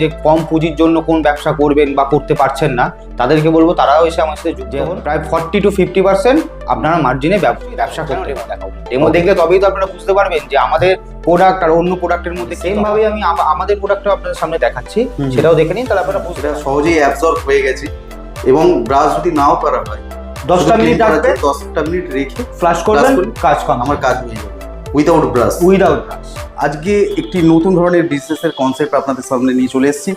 যে কম পুঁজির জন্য কোন ব্যবসা করবেন বা করতে পারছেন না তাদেরকে বলব তারাও এসে আমার সাথে যুক্ত হন। প্রায় ফর্টি টু ফিফটি পার্সেন্ট আপনারা মার্জিনে ব্যবসা করতে দেখাবো ডেমো দেখলে তবেই তো আপনারা বুঝতে পারবেন যে আমাদের প্রোডাক্ট আর অন্য প্রোডাক্টের মধ্যে সেম ভাবে আমি আমাদের প্রোডাক্টটা আপনাদের সামনে দেখাচ্ছি। সেটাও দেখে নিন তাহলে আপনারা বুঝতে সহজেই অ্যাবজর্ব হয়ে গেছে। এবং ব্রাশ যদি নাও করা হয় দশটা মিনিট রাখবে দশটা মিনিট রেখে ফ্লাশ করবেন কাজ কম আমার কাজ হয়ে যাবে। উইদাউট ব্রাশ উইদাউট ব্রাশ আজকে একটি নতুন ধরনের বিজনেসের কনসেপ্ট আপনাদের সামনে নিয়ে চলে এসেছি।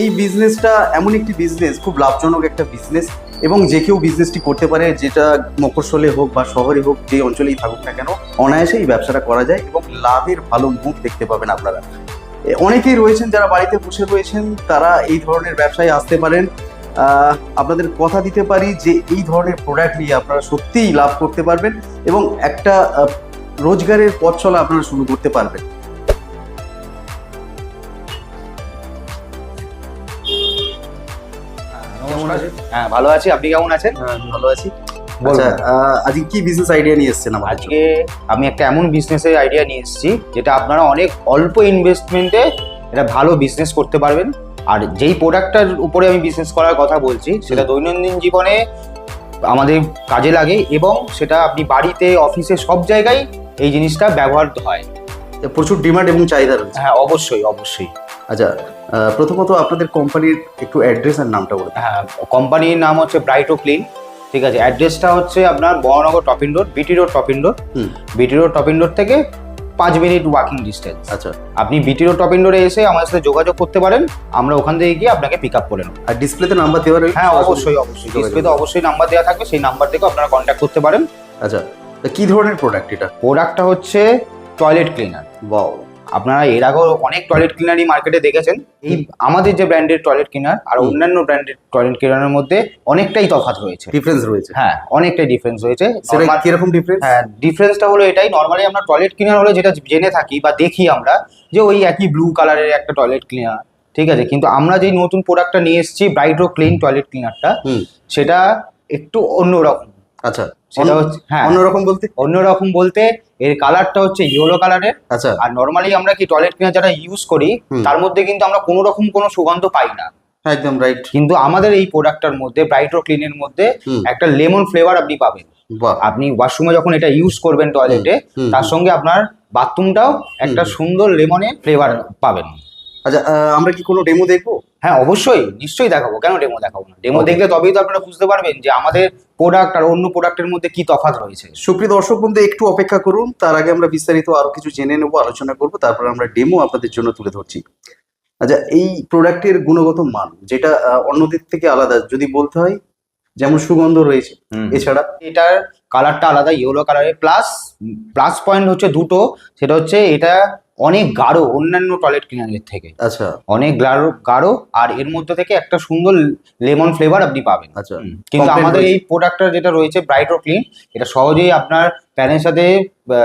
এই বিজনেসটা এমন একটি বিজনেস খুব লাভজনক একটা বিজনেস এবং যে কেউ বিজনেসটি করতে পারে, যেটা মফস্বলে হোক বা শহরে হোক, যে অঞ্চলেই থাকুক না কেন অনায়াসে এই ব্যবসাটা করা যায় এবং লাভের ভালো মুখ দেখতে পাবেন আপনারা। অনেকেই রয়েছেন যারা বাড়িতে বসে রয়েছেন, তারা এই ধরনের ব্যবসায় আসতে পারেন। আপনাদের কথা দিতে পারি যে এই ধরনের প্রোডাক্ট নিয়ে আপনারা সত্যিই লাভ করতে পারবেন এবং একটা রোজগারের পথ চলা আপনারা শুরু করতে পারবেন। হ্যাঁ ভালো আছি। আপনি কেমন আছেন? ভালো আছি। আচ্ছা আজকে কি বিজনেস আইডিয়া নিয়ে এসেছেন আজকে আমি একটা এমন বিজনেসের আইডিয়া নিয়ে এসেছি যেটা আপনারা অনেক অল্প ইনভেস্টমেন্টে এটা ভালো বিজনেস করতে পারবেন। আর যেই প্রোডাক্টটার উপরে আমি বিজনেস করার কথা বলছি সেটা দৈনন্দিন জীবনে আমাদের কাজে লাগে এবং সেটা আপনি বাড়িতে অফিসে সব জায়গায় এই জিনিসটা ব্যবহার হয়। প্রচুর ডিমান্ড এবং চাহিদা রয়েছে। হ্যাঁ অবশ্যই অবশ্যই। আচ্ছা প্রথমত আপনাদের কোম্পানির একটু অ্যাড্রেস আর নামটা বলে দিন। হ্যাঁ কোম্পানির নাম হচ্ছে ব্রাইটো ক্লিন ঠিক আছে? অ্যাড্রেসটা হচ্ছে আপনার বহনগর Tobin road BT road Tobin road. BT road Tobin road থেকে পাঁচ মিনিট ওয়াকিং ডিস্টেন্স আচ্ছা। আপনি বিটি রোড টপিন রোডে এসে আমাদের সাথে যোগাযোগ করতে পারেন আমরা ওখান থেকে গিয়ে আপনাকে পিক আপ করে নেব। আর ডিসপ্লেতে নাম্বার দেওয়া রয়েছে হ্যাঁ অবশ্যই অবশ্যই। ডিসপ্লেতে অবশ্যই নাম্বার দেওয়া থাকবে সেই নাম্বার থেকে আপনারা কন্ট্যাক্ট করতে পারেন। আচ্ছা। কি ধরনের প্রোডাক্ট এটা? প্রোডাক্টটা হচ্ছে টয়লেট ক্লিনার বাও আপনারা এর আগেও অনেক টয়লেট ক্লিনারই মার্কেটে দেখেছেন। এই আমাদের যে ব্র্যান্ডের টয়লেট ক্লিনার আর অন্যান্য ব্র্যান্ডের টয়লেট ক্লিনারের মধ্যে অনেকটাই তফাৎ রয়েছে। ডিফারেন্স রয়েছে। হ্যাঁ অনেকটাই ডিফারেন্স রয়েছে। সেটা কীরকম ডিফারেন্স হ্যাঁ ডিফারেন্সটা হলো এটাই। নর্মালি আমরা টয়লেট ক্লিনার হলে যেটা জেনে থাকি বা দেখি আমরা যে ওই একই ব্লু কালারের একটা টয়লেট ক্লিনার ঠিক আছে? কিন্তু আমরা যেই নতুন প্রোডাক্টটা নিয়ে এসেছি ব্রাইট্রো ক্লিন টয়লেট ক্লিনারটা সেটা একটু অন্যরকম। আচ্ছা সেটা হচ্ছে হ্যাঁ। অন্যরকম বলতে? অন্যরকম বলতে এর কালারটা হচ্ছে ইয়েলো কালারের আচ্ছা। আর নর্মালি আমরা কি টয়লেট ক্লিনার যারা ইউজ করি তার মধ্যে কিন্তু আমরা কোনো রকম কোনো সুগন্ধ পাই না। একদম রাইট কিন্তু আমাদের এই প্রোডাক্টটার মধ্যে ব্রাইট্রো ক্লিনের মধ্যে একটা লেমন ফ্লেভার আপনি পাবেন। আপনি ওয়াশরুমে যখন এটা ইউজ করবেন টয়লেটে তার সঙ্গে আপনার বাথরুমটাও একটা। সুন্দর লেমনের ফ্লেভার পাবেন। আচ্ছা আমরা কি কোনো ডেমো দেখব? হ্যাঁ অবশ্যই নিশ্চয়ই দেখাবো। কেন ডেমো দেখাবো না? ডেমো. দেখলে তবেই তো আপনারা বুঝতে পারবেন যে আমাদের প্রোডাক্ট আর অন্য প্রোডাক্টের মধ্যে কি তফাৎ রয়েছে। সুপ্রিয় দর্শক বন্ধু একটু অপেক্ষা করুন। তার আগে আমরা বিস্তারিত আরও কিছু জেনে নেব আলোচনা করব তারপর আমরা ডেমো আপনাদের জন্য তুলে ধরছি। আচ্ছা এই প্রোডাক্টের গুণগত মান যেটা অন্যদের থেকে আলাদা যদি বলতে হয় যেমন সুগন্ধ রয়েছে এছাড়া? এটার কালারটা আলাদা ইয়েলো কালারের প্লাস প্লাস পয়েন্ট হচ্ছে দুটো সেটা হচ্ছে এটা অনেক গাঢ় অন্যান্য টয়লেট ক্লিনারের থেকে। আচ্ছা। অনেক গাঢ় গাঢ় আর এর মধ্যে থেকে একটা সুন্দর লেমন ফ্লেভার আপনি পাবেন। আচ্ছা। কিন্তু আমাদের এই প্রোডাক্টটা যেটা রয়েছে ব্রাইট ও ক্লিন এটা সহজেই আপনার প্যানের সাথে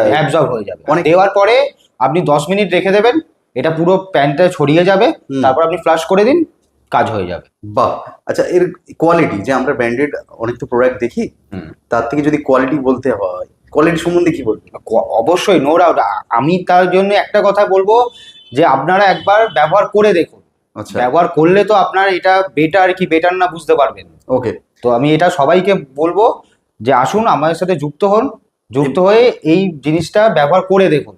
অ্যাবজর্ব হয়ে যাবে। অনেক- দেওয়ার পরে আপনি দশ মিনিট রেখে দেবেন এটা পুরো প্যানটা ছড়িয়ে যাবে তারপর আপনি ফ্লাশ করে দিন কাজ হয়ে যাবে। বাহ! আচ্ছা এর কোয়ালিটি যে আমরা ব্র্যান্ডেড অনেক তো প্রোডাক্ট দেখি। তার থেকে যদি কোয়ালিটি বলতে হয় কোয়ালিটি সম্বন্ধে কি বলবেন? অবশ্যই নো ডাউট আমি তার জন্য একটা কথা বলব যে আপনারা একবার ব্যবহার করে দেখুন। আচ্ছা। ব্যবহার করলে তো আপনার এটা বেটার কি বেটার না বুঝতে পারবেন। ওকে তো আমি এটা সবাইকে বলব যে আসুন আমাদের সাথে যুক্ত হন। যুক্ত হয়ে এই জিনিসটা ব্যবহার করে দেখুন।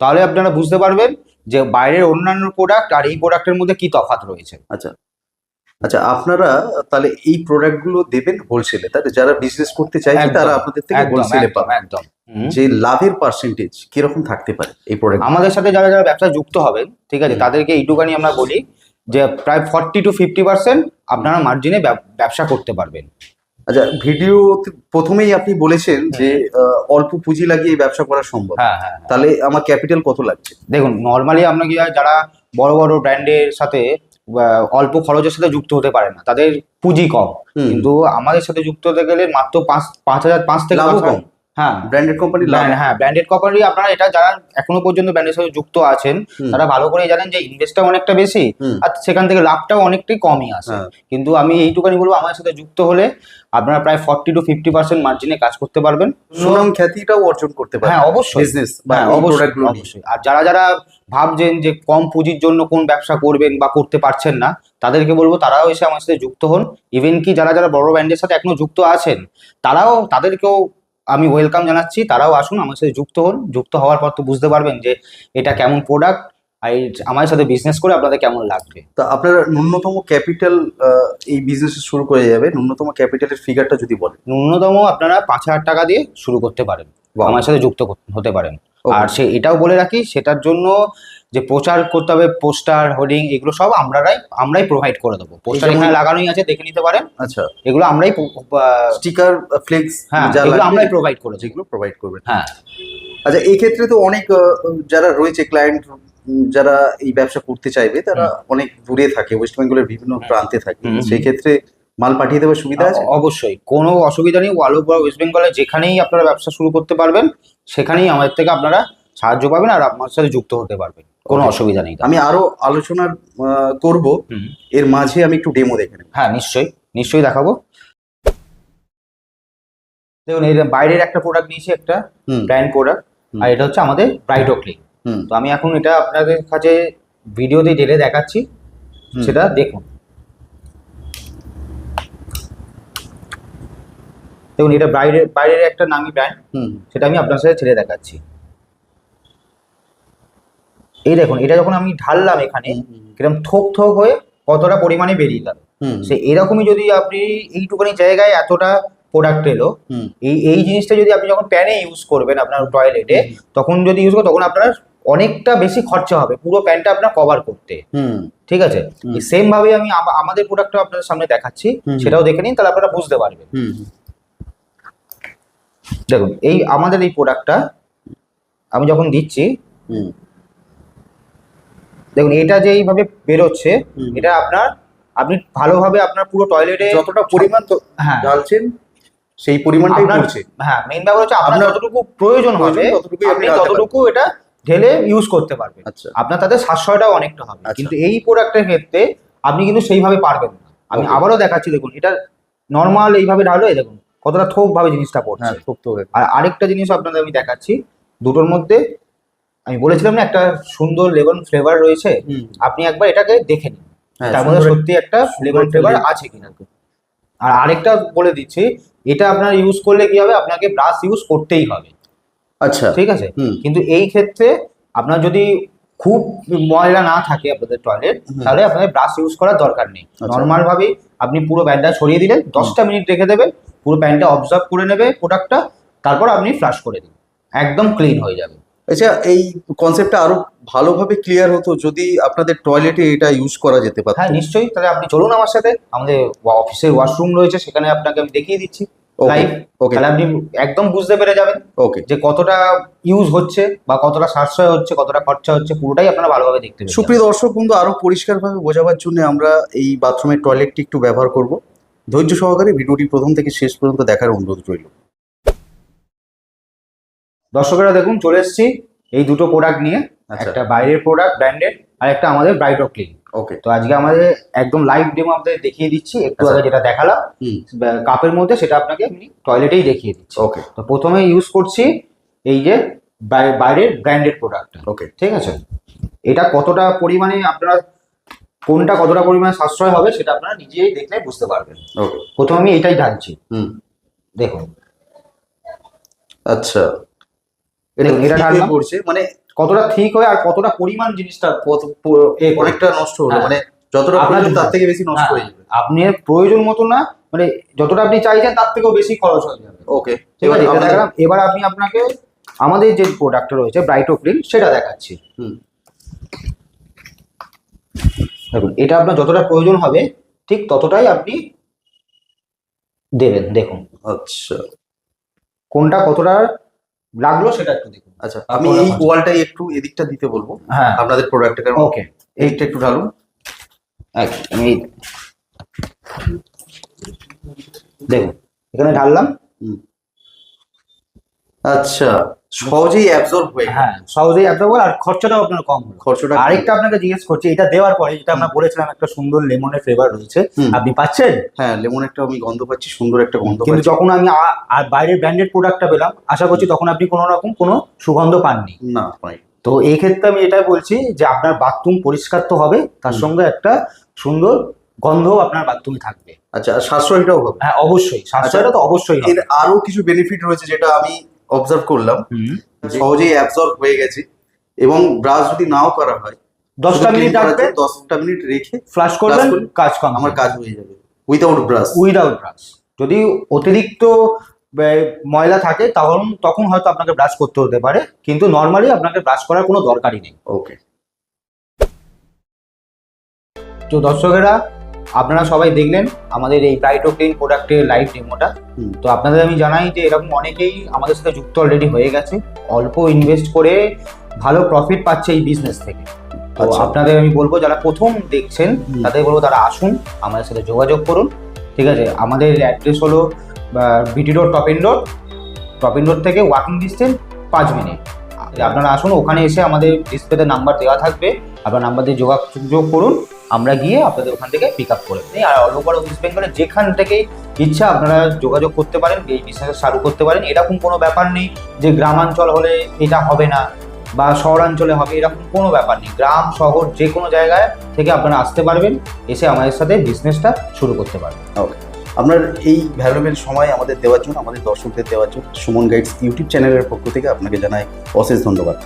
তাহলে আপনারা বুঝতে পারবেন যে বাইরের অন্যান্য প্রোডাক্ট আর এই প্রোডাক্টের মধ্যে কি তফাৎ রয়েছে। আচ্ছা। আচ্ছা আপনারা তাহলে এই প্রোডাক্টগুলো দেবেন হোলসেলে তাহলে যারা বিজনেস করতে চাইছে তারা আপনাদের থেকে হোলসেলে একদম পাবে। একদম। যে লাভের পার্সেন্টেজ কীরকম থাকতে পারে এই প্রোডাক্ট আমাদের সাথে যারা যারা ব্যবসা যুক্ত হবেন ঠিক আছে তাদেরকে এইটুকানি আমরা বলি যে প্রায় ফর্টি টু ফিফটি পার্সেন্ট আপনারা মার্জিনে ব্যবসা করতে পারবেন। আচ্ছা ভিডিও প্রথমেই আপনি বলেছেন যে অল্প পুঁজি লাগিয়ে ব্যবসা করা সম্ভব। হ্যাঁ হ্যাঁ হ্যাঁ। তাহলে আমার ক্যাপিটাল কত লাগছে? দেখুন নর্মালি আমরা কি হয়, যারা বড় বড় ব্র্যান্ডের সাথে অল্প খরচের সাথে যুক্ত হতে পারে না। তাদের পুঁজি কম। কিন্তু আমাদের সাথে যুক্ত হতে গেলে মাত্র পাঁচ পাঁচ হাজার পাঁচ থেকে কম। হ্যাঁ। ব্র্যান্ডেড কোম্পানি হ্যাঁ ব্র্যান্ডেড কোম্পানি আপনারা এটা যারা এখনও পর্যন্ত ব্র্যান্ডের সাথে যুক্ত আছেন তারা ভালো করে জানেন যে ইনভেস্টটা অনেকটা বেশি আর সেখান থেকে লাভটাও অনেকটাই কমই আসে। হ্যাঁ। কিন্তু আমি এইটুকানি বলব আমার সাথে যুক্ত হলে আপনারা প্রায় ফর্টি টু ফিফটি পার্সেন্ট মার্জিনে কাজ করতে পারবেন। সুনাম খ্যাতিটাও অর্জন করতে পারে হ্যাঁ অবশ্যই। বিজনেস হ্যাঁ অবশ্যই অবশ্যই। আর যারা যারা ভাবছেন যে কম পুঁজির জন্য কোন ব্যবসা করবেন বা করতে পারছেন না তাদেরকে বলব তারাও এসে আমার সাথে যুক্ত হন। ইভেন কি যারা যারা বড় ব্র্যান্ডের সাথে এখনও যুক্ত আছেন তারাও তাদেরকেও আমি ওয়েলকাম জানাচ্ছি তারাও আসুন আমার সাথে যুক্ত হন। যুক্ত হওয়ার পর তো বুঝতে পারবেন যে এটা কেমন প্রোডাক্ট আর আমার সাথে বিজনেস করে আপনাদের কেমন লাগবে। তো আপনারা ন্যূনতম ক্যাপিটাল এই বিজনেস শুরু করে যাবে। ন্যূনতম ক্যাপিটালের ফিগারটা যদি বলেন। ন্যূনতম আপনারা পাঁচ হাজার টাকা দিয়ে শুরু করতে পারেন। আমার সাথে যুক্ত হতে পারেন। আর সে এটাও বলে রাখি সেটার জন্য যে প্রচার করতে হবে পোস্টার হোর্ডিং এগুলো সব আমরাই আমরাই প্রোভাইড করে দেবো। পোস্টার এখানে লাগানোই আছে দেখে নিতে পারেন। আচ্ছা। এগুলো আমরাই স্টিকার ফ্লেক্স হ্যাঁ এগুলো আমরাই প্রোভাইড করে যেগুলো প্রোভাইড করবেন। হ্যাঁ। আচ্ছা এই ক্ষেত্রে তো অনেক যারা রয়েছে ক্লায়েন্ট যারা এই ব্যবসা করতে চাইবে তারা অনেক দূরে থাকে ওয়েস্ট বেঙ্গলের বিভিন্ন প্রান্তে থাকে। সেই ক্ষেত্রে মাল পাঠিয়ে দেওয়ার সুবিধা আছে? অবশ্যই। কোনো অসুবিধা নেই অল ওভার ওয়েস্ট বেঙ্গলে যেখানেই আপনারা ব্যবসা শুরু করতে পারবেন সেখানেই আমাদের থেকে আপনারা সাহায্য পাবেন আর আমার সাথে যুক্ত হতে পারবেন। কোনো অসুবিধা নেই আমি আরও আলোচনা করব। এর মাঝে আমি একটু ডেমো দেখে নেব। হ্যাঁ নিশ্চয়ই। নিশ্চয়ই দেখাবো। দেখুন এই বাইরের একটা প্রোডাক্ট নিয়েছি একটা ব্র্যান্ড প্রোডাক্ট আর এটা হচ্ছে আমাদের ব্রাইটো হুম। তো আমি এখন এটা আপনাদের কাছে ভিডিওতে ঢেলে দেখাচ্ছি। সেটা দেখুন। দেখুন এটা বাইরের বাইরের একটা নামি ব্র্যান্ড সেটা আমি আপনার সাথে ছেড়ে দেখাচ্ছি। এই দেখুন এটা যখন আমি ঢাললাম এখানে কীরকম থোক থোক হয়ে কতটা পরিমাণে বেরিয়ে গেল। হুম সে এরকমই যদি আপনি এইটুখানি জায়গায় এতটা প্রোডাক্ট এলো এই এই জিনিসটা যদি আপনি যখন প্যানে ইউজ করবেন আপনার টয়লেটে তখন যদি ইউজ করেন তখন আপনার অনেকটা বেশি খরচা হবে পুরো প্যানটা আপনার কভার করতে। হুম। ঠিক আছে। সেম ভাবে আমি আমাদের প্রোডাক্টটা আপনাদের সামনে দেখাচ্ছি সেটাও দেখে নিন তাহলে আপনারা বুঝতে পারবেন। দেখুন এই আমাদের এই প্রোডাক্টটা আমি যখন দিচ্ছি হুম। দেখুন এটা যে এইভাবে বেরোচ্ছে। এটা আপনার আপনি ভালোভাবে আপনার পুরো টয়লেটে যতটা পরিমাণ তো হ্যাঁ। ঢালছেন সেই পরিমাণটাই আপনার- পড়ছে। হ্যাঁ মেইন ব্যাপার হচ্ছে আপনার যতটুকু প্রয়োজন হবে আপনি ততটুকু এটা ঢেলে ইউজ করতে পারবেন। আচ্ছা। আপনার তাতে সাশ্রয়টাও অনেকটা হবে। আচ্ছা। কিন্তু এই প্রোডাক্টের ক্ষেত্রে আপনি কিন্তু সেইভাবে পারবেন না। আমি. আবারও দেখাচ্ছি দেখুন এটা নর্মাল এইভাবে ঢালো এই দেখুন কতটা থোক ভাবে জিনিসটা পড়ছে। হ্যাঁ আর আরেকটা জিনিস আপনাদের আমি দেখাচ্ছি দুটোর মধ্যে আমি বলেছিলাম না একটা সুন্দর লেমন ফ্লেভার রয়েছে। আপনি একবার এটাকে দেখে নিন। হ্যাঁ, তার মধ্যে সত্যি একটা লেমন ফ্লেভার। আছে কিনা। আর আরেকটা বলে দিচ্ছি এটা আপনার ইউজ করলে কি হবে? আপনাকে ব্রাশ ইউজ করতেই হবে। আচ্ছা। ঠিক আছে? কিন্তু এই ক্ষেত্রে আপনার যদি খুব ময়লা না থাকে আপনাদের টয়লেট তাহলে আপনাদের ব্রাশ ইউজ করার দরকার নেই। আচ্ছা। নর্মাল ভাবে আপনি পুরো প্যান্টটা ছড়িয়ে দিলেন দশটা মিনিট রেখে দেবেন পুরো প্যান্টটা অবজার্ভ করে নেবে প্রোডাক্টটা তারপর আপনি ফ্লাশ করে দিন। একদম ক্লিন হয়ে যাবে। আচ্ছা এই কনসেপ্টটা আরও ভালোভাবে ক্লিয়ার হতো যদি আপনাদের টয়লেটে এটা ইউজ করা যেতে পারত। হ্যাঁ নিশ্চয়ই। তাহলে আপনি চলুন আমার সাথে। আমাদের অফিসের ওয়াশরুম রয়েছে সেখানে আপনাকে আমি দেখিয়ে দিচ্ছি। লাইভ তাহলে আপনি একদম বুঝতে পেরে যাবেন ওকে যে কতটা ইউজ হচ্ছে বা কতটা সাশ্রয় হচ্ছে কতটা খরচা হচ্ছে পুরোটাই আপনারা ভালোভাবে দেখতে পেয়ে সুপ্রিয় দর্শক বন্ধু আরও পরিষ্কারভাবে বোঝাবার জন্য আমরা এই বাথরুমের টয়লেটটি একটু ব্যবহার করব। ধৈর্য সহকারে ভিডিওটি প্রথম থেকে শেষ পর্যন্ত দেখার অনুরোধ রইল। দর্শকেরা দেখুন চলে এসেছি এই দুটো প্রোডাক্ট নিয়ে আচ্ছা। একটা বাইরের প্রোডাক্ট ব্র্যান্ডেড আর একটা আমাদের ব্রাইট অফ ক্লিন ওকে তো আজকে আমাদের একদম লাইভ ডেমো আপনাদের দেখিয়ে দিচ্ছি একটু আচ্ছা। আগে যেটা দেখালাম কাপের মধ্যে সেটা আপনাকে আমি টয়লেটেই দেখিয়ে দিচ্ছি। ওকে তো প্রথমে ইউজ করছি এই যে বাইরের ব্র্যান্ডেড প্রোডাক্ট ওকে ঠিক আছে? এটা কতটা পরিমাণে আপনারা কোনটা কতটা পরিমাণে সাশ্রয় হবে সেটা আপনারা নিজেই দেখলে বুঝতে পারবেন। ওকে প্রথমে আমি এটাই ঢালছি। হুম। দেখুন। আচ্ছা। এটা ঢাললাম। পড়ছে মানে কতটা ঠিক হয় আর কতটা পরিমাণ জিনিসটা। অনেকটা নষ্ট হলো হ্যাঁ। মানে যতটা আপনার তার থেকে বেশি নষ্ট হ্যাঁ, হয়ে যাবে আপনি প্রয়োজন মতো না মানে যতটা আপনি চাইছেন তার থেকেও বেশি খরচ হয়ে যাবে ওকে ঠিক আছে এটা দেখালাম এবার আমি আপনাকে আমাদের যে প্রোডাক্টটা রয়েছে ব্রাইটো ক্লিন সেটা দেখাচ্ছি হুম দেখুন এটা আপনার যতটা প্রয়োজন হবে ঠিক ততটাই আপনি দেবেন দেখুন আচ্ছা কোনটা কতটা লাগল? সেটা একটু দেখুন। আচ্ছা আমি এই ওয়ালটাই একটু এদিকটা দিতে বলব। হ্যাঁ। আপনাদের প্রোডাক্টটা কারণ ওকে এইটা একটু ঢালুন। আমি দেখুন এখানে ঢাললাম। আচ্ছা। সহজেই অ্যাবজর্ব হয়ে। হ্যাঁ সহজেই অ্যাপ্রুভাল আর খরচাটাও আপনার কম হলো। খরচটা আরেকটা আপনাকে জিজ্ঞেস করছি এটা দেওয়ার পরে যেটা আমরা বলেছিলাম একটা সুন্দর লেমনের ফ্লেভার রয়েছে। আপনি পাচ্ছেন? হ্যাঁ লেমন একটা আমি গন্ধ পাচ্ছি সুন্দর একটা গন্ধ কিন্তু যখন আমি আর বাইরের ব্র্যান্ডেড প্রোডাক্টটা পেলাম আশা করছি তখন আপনি কোনো রকম কোনো সুগন্ধ পাননি। না তো এই ক্ষেত্রে আমি এটাই বলছি যে আপনার বাথরুম পরিষ্কার তো হবে তার সঙ্গে একটা সুন্দর গন্ধ আপনার বাথরুমে থাকবে। আচ্ছা সাশ্রয়টাও হবে। হ্যাঁ অবশ্যই সাশ্রয়টা তো অবশ্যই। এর আরও কিছু বেনিফিট রয়েছে যেটা আমি অবজার্ভ করলাম। হুম। সহজেই অ্যাবজর্ব হয়ে গেছে। এবং ব্রাশ যদি নাও করা হয় দশটা মিনিট রাখবে। দশটা মিনিট রেখে ফ্লাশ করবেন করলে কাজ কম আমার কাজ হয়ে যাবে। উইদাউট ব্রাশ উইদাউট ব্রাশ যদি অতিরিক্ত ময়লা থাকে তখন তখন হয়তো আপনাকে ব্রাশ করতে হতে পারে। কিন্তু নর্মালি আপনাকে ব্রাশ করার কোনো দরকারই নেই। ওকে তো দর্শকেরা আপনারা সবাই দেখলেন আমাদের এই ব্রাইটো ক্লিন প্রোডাক্টের লাইভ ডেমোটা। তো আপনাদের আমি জানাই যে এরকম অনেকেই আমাদের সাথে যুক্ত অলরেডি হয়ে গেছে। অল্প ইনভেস্ট করে ভালো প্রফিট পাচ্ছে এই বিজনেস থেকে। তো আচ্ছা। আপনাদের আমি বলব যারা প্রথম দেখছেন তাদের বলব তারা আসুন আমাদের সাথে যোগাযোগ করুন। ঠিক আছে? আমাদের অ্যাড্রেস হলো BT road Tobin road Tobin road থেকে ওয়াকিং ডিস্টেন্স পাঁচ মিনিট আপনারা আসুন ওখানে এসে আমাদের ডিসপ্লেতে নাম্বার দেওয়া থাকবে। আপনার নাম্বার দিয়ে যোগাযোগ করুন। আমরা গিয়ে আপনাদের ওখান থেকে পিক আপ করে দিই আর অল ওভার ওয়েস্ট বেঙ্গলে যেখান থেকে ইচ্ছা আপনারা যোগাযোগ করতে পারেন, এই বিজনেস চালু করতে পারেন। এরকম কোনো ব্যাপার নেই যে গ্রামাঞ্চল হলে এটা হবে না বা শহরাঞ্চলে হবে, এরকম কোনো ব্যাপার নেই। গ্রাম, শহর যে কোনো জায়গায় থেকে আপনারা আসতে পারবেন, এসে আমাদের সাথে বিজনেসটা শুরু করতে পারবেন। ওকে আপনার এই ভ্যালুয়েবল সময় আমাদের দেওয়ার জন্য, আমাদের দর্শকদের দেওয়ার জন্য সুমন গাইডস ইউটিউব চ্যানেলের পক্ষ থেকে আপনাকে জানাই অশেষ ধন্যবাদ।